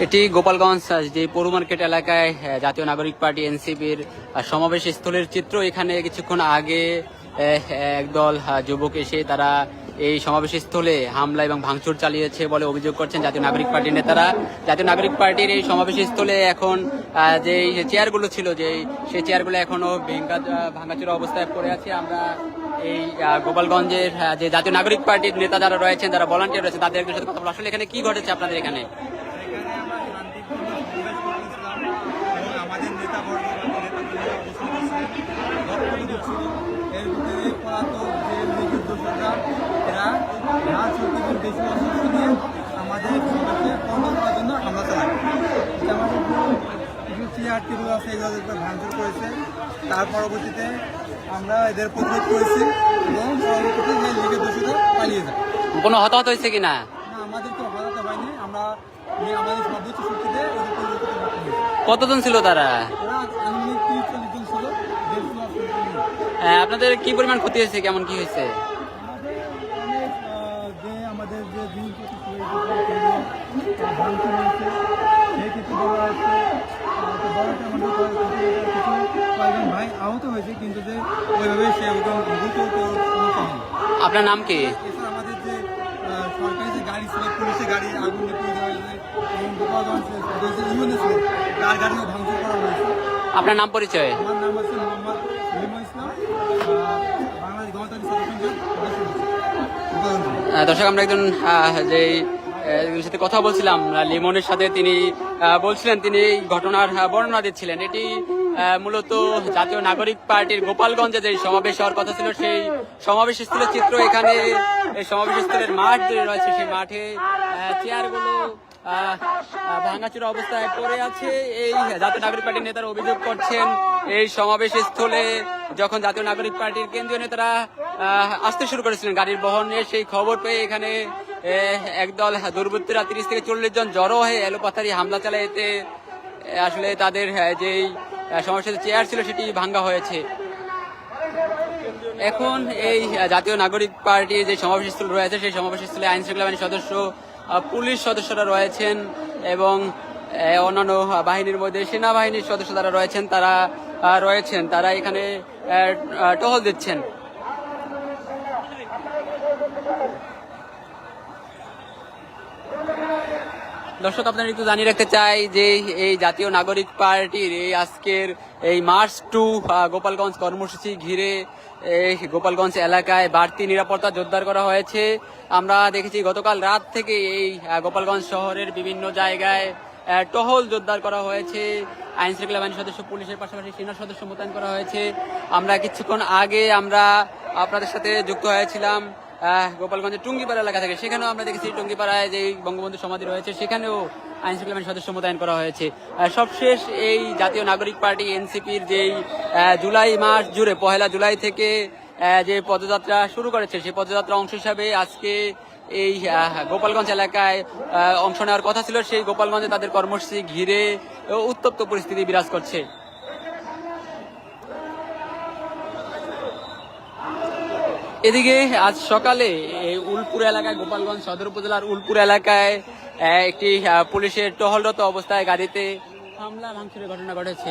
এটি গোপালগঞ্জ যে পৌর মার্কেট এলাকায় জাতীয় নাগরিক পার্টি, এনসিপির সমাবেশ স্থলের চিত্র। এখানে কিছুক্ষণ আগে একদল যুবক এসে তারা এই সমাবেশ স্থলে হামলা এবং ভাঙচুর চালিয়েছে বলে অভিযোগ করছেন জাতীয় নাগরিক পার্টির নেতারা। জাতীয় নাগরিক পার্টির এই সমাবেশ স্থলে এখন যে চেয়ারগুলো ছিল যে সেই চেয়ারগুলো এখনও ভেঙ্গা ভাঙাচুরা অবস্থায় পড়ে আছে। আমরা এই গোপালগঞ্জের যে জাতীয় নাগরিক পার্টির নেতা যারা রয়েছেন, যারা ভলান্টিয়ার রয়েছে তাদের সাথে কথা বলব। আসলে এখানে কি ঘটেছে আপনাদের এখানে আমরা শান্তিপূর্ণ সমাবেশ করতেছিলাম এবং আমাদের নেতা বর্গ বা নেতাকর্মীরা অবস্থান করছিলেন এর ভিতরে পলাতক যে নিজের দোষরা এরা রাত বেশি অসুস্থ নিয়ে আমাদের সমাজকে বন্ধ করার জন্য হামলা চালায়। এটা কিছু চেয়ার টেবিল আছে এগুলো ভাঙচুর করেছে তার পরবর্তীতে আমরা এদের প্রতিরোধ করেছি এবং পরবর্তীতে যে দোষীরা পালিয়ে যায়। কোনো হতাহত হয়েছে কিনা না? আমাদেরকে হরাতে হয়নি। আমরা আমাদের সর্বোচ্চ শক্তিতে কতজন ছিল তারা? আনুমানিক তিরিশ চল্লিশ জন ছিল দেড়শো লাখ আহ, আপনাদের কি পরিমাণ ক্ষতি হয়েছে? কেমন কি হয়েছে? আমাদের যে হচ্ছে আহত হয়েছে কিন্তু যে আপনার নাম কি? আমাদের যে যে গাড়ি গাড়ি হয়েছে আপনার নাম পরিচয়? আমার নাম আছে মোহাম্মদ দর্শক, আমরা একজন যে সাথে কথা বলছিলাম লিমনের সাথে তিনি বলছিলেন, তিনি এই ঘটনার বর্ণনা দিচ্ছিলেন। এটি মূলত জাতীয় নাগরিক পার্টির গোপালগঞ্জে যে সমাবেশ হওয়ার কথা ছিল, সেই সমাবেশ স্থলের চিত্র এখানে, এই সমাবেশ স্থলের মাঠ যে রয়েছে। সেই মাঠে চেয়ারগুলো ভাঙাচুরা অবস্থায় পড়ে আছে। এই জাতীয় নাগরিক পার্টির নেতারা অভিযোগ করছেন, এই সমাবেশ স্থলে যখন জাতীয় নাগরিক পার্টির কেন্দ্রীয় নেতারা আসতে শুরু করেছিলেন গাড়ির বহন সেই খবর পেয়ে এখানে একদল দুর্বৃত্তরা তিরিশ থেকে চল্লিশ জন জড়ো হয়ে এলোপাথারি হামলা চালায়। এতে আসলে তাদের যেই আহ, সমস্যার চেয়ার ছিল সেটি ভাঙ্গা হয়েছে। এখন এই জাতীয় নাগরিক পার্টির যে সমাবেশস্থল রয়েছে সেই সমাবেশ স্থলে আইন শৃঙ্খলা বাহিনীর সদস্য পুলিশ সদস্যরা রয়েছেন এবং অন্যান্য বাহিনীর মধ্যে সেনাবাহিনীর সদস্য যারা রয়েছেন তারা রয়েছেন। তারা এখানে টহল দিচ্ছেন। দর্শক, আপনারা একটু জানিয়ে রাখতে চাই যে এই জাতীয় নাগরিক পার্টির এই আজকের এই মার্চ টু গোপালগঞ্জ কর্মসূচি ঘিরে এই গোপালগঞ্জ এলাকায় বাড়তি নিরাপত্তা জোরদার করা হয়েছে। আমরা দেখেছি গতকাল রাত থেকে এই গোপালগঞ্জ শহরের বিভিন্ন জায়গায় টহল জোরদার করা হয়েছে। আইন শৃঙ্খলা বাহিনীর সদস্য, পুলিশের পাশাপাশি সেনা সদস্য মোতায়েন করা হয়েছে। আমরা কিছুক্ষণ আগে আমরা আপনাদের সাথে যুক্ত হয়েছিলাম। গোপালগঞ্জের টুঙ্গিপাড়া এলাকা থেকে। সেখানেও আমরা দেখেছি টুঙ্গিপাড়ায় যে বঙ্গবন্ধু সমাধি রয়েছে, সেখানেও আইন শৃঙ্খলা সদস্য মোতায়েন করা হয়েছে। সবশেষ এই জাতীয় নাগরিক পার্টি, এনসিপির যেই জুলাই মাস জুড়ে, পহেলা জুলাই থেকে যে পদযাত্রা শুরু করেছে, সেই পদযাত্রা অংশ হিসাবে আজকে এই গোপালগঞ্জ এলাকায় অংশ নেওয়ার কথা ছিল। সেই গোপালগঞ্জে তাদের কর্মসূচি ঘিরে উত্তপ্ত পরিস্থিতি বিরাজ করছে। এদিকে আজ সকালে উলপুর এলাকায়, গোপালগঞ্জ সদর উপজেলার উলপুর এলাকায় একটি পুলিশের টহলরত অবস্থায় গাড়িতে হামলা, ভাঙচুরের ঘটনা ঘটেছে।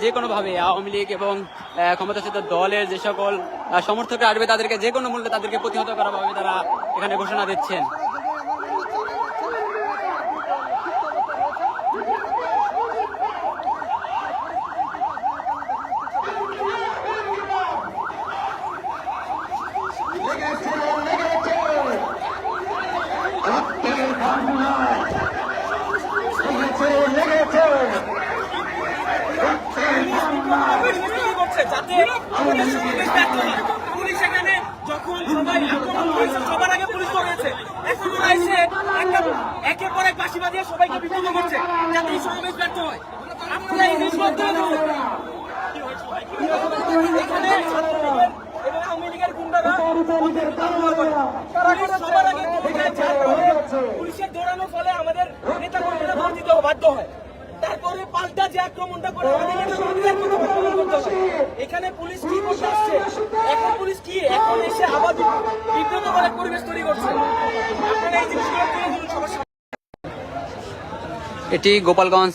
যে কোনো ভাবে আওয়ামী লীগ এবং আহ, ক্ষমতাচ্যুত দলের যে সকল সমর্থকরা আসবে তাদেরকে যে কোনো মূল্যে তাদেরকে প্রতিহত করা হবে তারা এখানে ঘোষণা দিচ্ছেন। যাতে আমাদের সমাবেশ ব্যর্থ হয়। পুলিশ এখানে যখন সবাই আক্রমণ করেছে, সবার আগে পুলিশ ধরেছে। এখন এসে একটা, একের পর এক বাসি বাজিয়ে সবাইকে বিপন্ন করছে, যাতে এই সমাবেশ ব্যর্থ হয়। আপনারা এই জিনিসগুলো তুলে এখানে আওয়ামী লীগের গুন্ডারা সবার আগে এখানে চাপ করে পুলিশের দৌড়ানোর ফলে আমাদের বাধ্য হয়। তারপরে পাল্টা যে আক্রমণটা করে, আমাদের এখানে পুলিশ কি করতে আসছে এখন পুলিশ কি? এখন এসে আবার পরিবেশ তৈরি করছে। এটি গোপালগঞ্জ